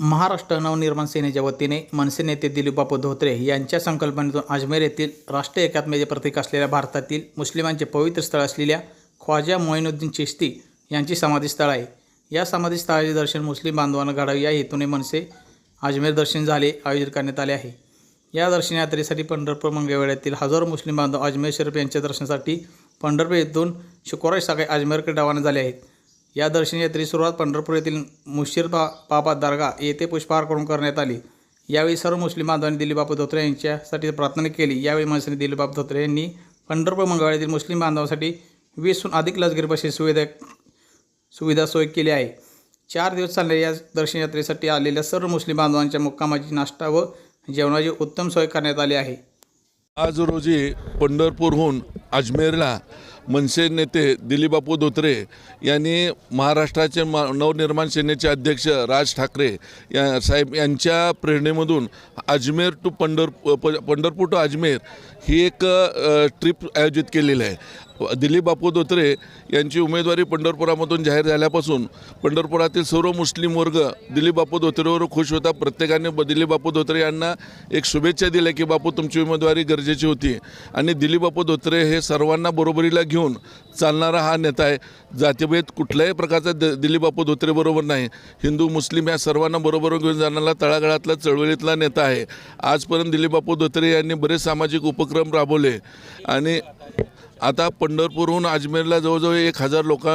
महाराष्ट्र नवनिर्माण सेनेच्या वतीने मनसे नेते दिलीपबापू धोत्रे यांच्या संकल्पनेतून अजमेर येथील राष्ट्रीय एकात्मेचे प्रतीक असलेल्या भारतातील मुस्लिमांचे पवित्र स्थळ असलेल्या ख्वाजा मोईनुद्दीन चिश्ती यांची समाधीस्थळ आहे. या समाधीस्थळाचे दर्शन मुस्लिम बांधवांना घडावे. या हेतूने मनसे अजमेर दर्शन झाले आयोजित करण्यात आले आहे. या दर्शन यात्रेसाठी पंढरपूर मंगळवेळ्यातील हजारो मुस्लिम बांधव अजमेर शरीफ यांच्या दर्शनासाठी पंढरपूर येथून शुक्रवारी सकाळी अजमेरकडे रवाना झाले आहेत. या दर्शन यात्रेची सुरुवात पंढरपूर येथील मुशीर बा बाबा दर्गा येथे पुष्पहार करून करण्यात आली. यावेळी सर्व मुस्लिम बांधवांनी दिलीपबाबू धोत्रे यांच्यासाठी प्रार्थना केली. यावेळी मनसेने दिलीपबाबू धोत्रे यांनी पंढरपूर मंगळवारीतील मुस्लिम बांधवांसाठी वीसहून अधिक लष्करी बसेस सुविधा सुविधा सोय केली आहे. चार दिवस चाललेल्या या दर्शन यात्रेसाठी आलेल्या सर्व मुस्लिम बांधवांच्या मुक्कामाची नाश्ता व जेवणाची उत्तम सोय करण्यात आली आहे. आज रोजी पंढरपूरहून अजमेरला मनसे नेते दिलीपबापू धोत्रे यांनी महाराष्ट्राचे मा नवनिर्माण सेनेचे अध्यक्ष राज ठाकरे या साहेब यांच्या प्रेरणेमधून अजमेर टू पंढर प- पंढरपूर टू अजमेर ही एक ट्रिप आयोजित केलेली आहे. दिलीप बापू धोत्रे यांची उमेदवारी पंढरपुरामधून जाहीर झाल्यापासून पंढरपुरातील सर्व मुस्लिम वर्ग दिलीप बापू धोत्रेवर खुश होता. प्रत्येकाने ब- दिलीप बापू धोत्रे यांना एक शुभेच्छा दिल्या की बापू तुमची उमेदवारी गरजेची होती. आणि दिलीप बापू धोत्रे हे सर्वांना बरोबरीला घेऊन चालणारा हा नेता आहे. जातीभेद कुठल्याही प्रकारचा द दिलीप बापू धोत्रे बरोबर नाही. हिंदू मुस्लिम या सर्वांना बरोबर घेऊन जाणारा तळागाळातला चळवळीतला नेता आहे. आजपर्यंत दिलीप बापू धोत्रे यांनी बरेच सामाजिक उपक्रम राबवले. आणि आता पंढरपूरहून अजमेरला जवळजवळ एक हजार लोक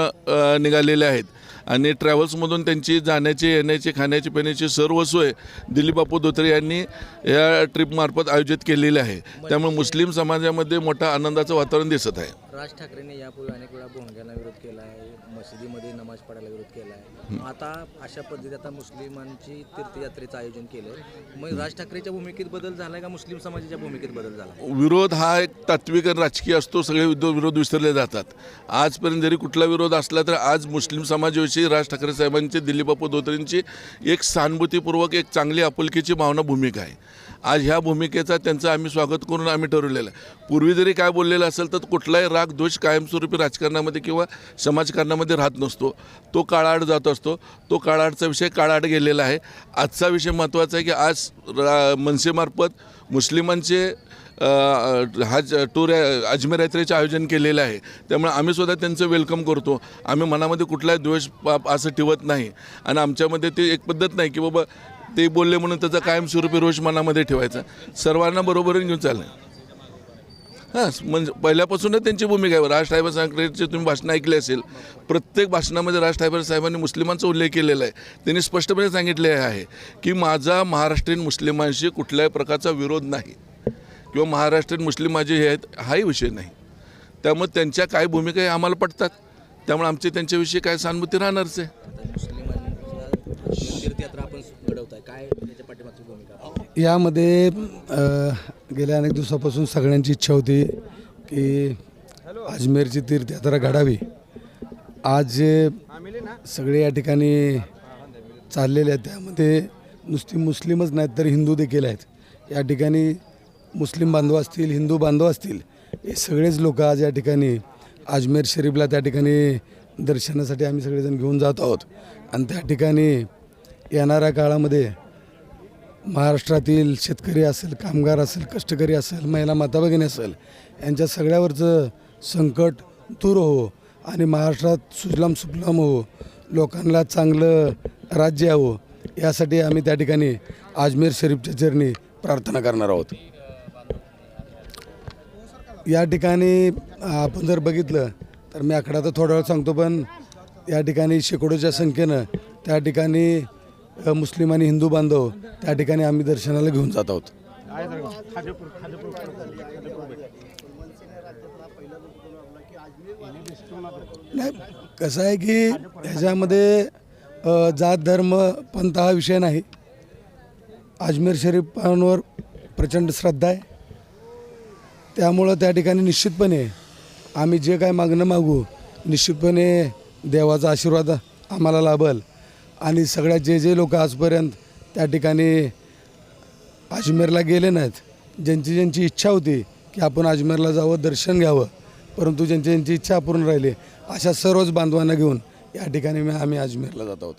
निघालेले आहेत. आणि ट्रॅव्हल्समधून त्यांची जाण्याची येण्याची खाण्याची पिण्याची सर्व सोय दिलीप बापू धोत्रे यांनी या ट्रिपमार्फत आयोजित केलेली आहे. त्यामुळे मुस्लिम समाजामध्ये मोठा आनंदाचं वातावरण दिसत आहे. राज ठाकरेंनी यापूर्वी अनेक वेळा भोंग्याला विरोध केला आहे मशिदीमध्ये नमाज पडायला विरोध केला आहे आता अशा पद्धतीत आता मुस्लिमांची तीर्थयात्रेचं आयोजन केलं आहे मग राज ठाकरेच्या भूमिकेत बदल झालाय का मुस्लिम समाजाच्या भूमिकेत बदल झाला? विरोध हा एक तात्विक आणि राजकीय असतो सगळे विरो- विरोध विसरले जातात. आजपर्यंत जरी कुठला विरोध असला तर आज मुस्लिम समाजाविषयी राज ठाकरे साहेबांची दिलीपबापू धोत्रेंची एक सहानुभूतीपूर्वक एक चांगली आपुलकीची भावना भूमिका आहे. आज ह्या भूमिकेचा त्यांचं आम्ही स्वागत करून आम्ही ठरवलेलं आहे. पूर्वी जरी काय बोललेलं असेल तर कुठलाही राग दोष कायमस्वरूपी राजकारणामध्ये किंवा समाजकारणामध्ये राहत नसतो. तो काळाआड जात असतो. तो काळाआडचा विषय काळाआड गेलेला आहे. आजचा विषय महत्त्वाचा आहे की आज रा मनसेमार्फत मुस्लिमांचे हा ज- टूर अजमेर यात्रेचे आयोजन केलेलं आहे. त्यामुळे आम्ही सुद्धा त्यांचं वेलकम करतो. आम्ही मनामध्ये कुठलाही द्वेष पाप असं ठेवत नाही. आणि आमच्यामध्ये ते एक पद्धत नाही की बाबा ते बोलले म्हणून त्याचा कायमस्वरूपी रोष मनामध्ये ठेवायचा. सर्वांना बरोबरीने घेऊन चाललं हां म्हणजे पहिल्यापासूनच त्यांची भूमिका आहे. राज ठाकरे साहेबांचे तुम्ही भाषणं ऐकले असेल प्रत्येक भाषणामध्ये राज ठाकरे साहेबांनी मुस्लिमांचा उल्लेख केलेला आहे. त्यांनी स्पष्टपणे सांगितले आहे की माझा महाराष्ट्रीयन मुस्लिमांशी कुठल्याही प्रकारचा विरोध नाही. किंवा महाराष्ट्रीयन मुस्लिम माझे हे आहेत हाही विषय नाही. त्यामुळे त्यांच्या काय भूमिका आहे आम्हाला पटतात? त्यामुळे आमची त्यांच्याविषयी काय सहानुभूती राहणारच आहे. यामध्ये गेल्या अनेक दिवसापासून सगळ्यांची इच्छा होती की अजमेरची तीर्थयात्रा घडावी. आज जे सगळे या ठिकाणी चाललेले आहेत त्यामध्ये नुसती मुस्लिमच नाहीत तर हिंदू देखील आहेत. या ठिकाणी मुस्लिम बांधव असतील हिंदू बांधव असतील हे सगळेच लोक आज या ठिकाणी अजमेर शरीफला त्या ठिकाणी दर्शनासाठी आम्ही सगळेजण घेऊन जात आहोत. आणि त्या ठिकाणी येणाऱ्या काळामध्ये महाराष्ट्रातील शेतकरी असेल कामगार असेल कष्टकरी असेल महिला माता भगिनी असेल यांच्या सगळ्यावरचं संकट दूर हो आणि महाराष्ट्रात सुजलाम सुफलाम हो लोकांना चांगलं राज्य यावं यासाठी आम्ही त्या ठिकाणी अजमेर शरीफच्या चरणी प्रार्थना करणार आहोत. या ठिकाणी आपण जर बघितलं तर मी आकडा तर थोडा वेळ सांगतो पण या ठिकाणी शेकडोच्या संख्येनं त्या ठिकाणी अ, मुस्लिम आणि हिंदू बांधव त्या ठिकाणी आम्ही दर्शनाला घेऊन जात आहोत. नाही कसं आहे की ह्याच्यामध्ये अ, जात धर्म पंथ हा विषय नाही. अजमेर शरीफांवर प्रचंड श्रद्धा आहे. त्यामुळं त्या ठिकाणी निश्चितपणे आम्ही जे काय मागणं मागू निश्चितपणे देवाचा आशीर्वाद आम्हाला लाभल. आणि सगळ्यात जे जे लोक आजपर्यंत त्या ठिकाणी अजमेरला गेले नाहीत ज्यांची ज्यांची इच्छा होती की आपण अजमेरला जावं दर्शन घ्यावं परंतु ज्यांची ज्यांची इच्छा पूर्ण राहिली अशा सर्वच बांधवांना घेऊन या ठिकाणी आम्ही अजमेरला जात आहोत.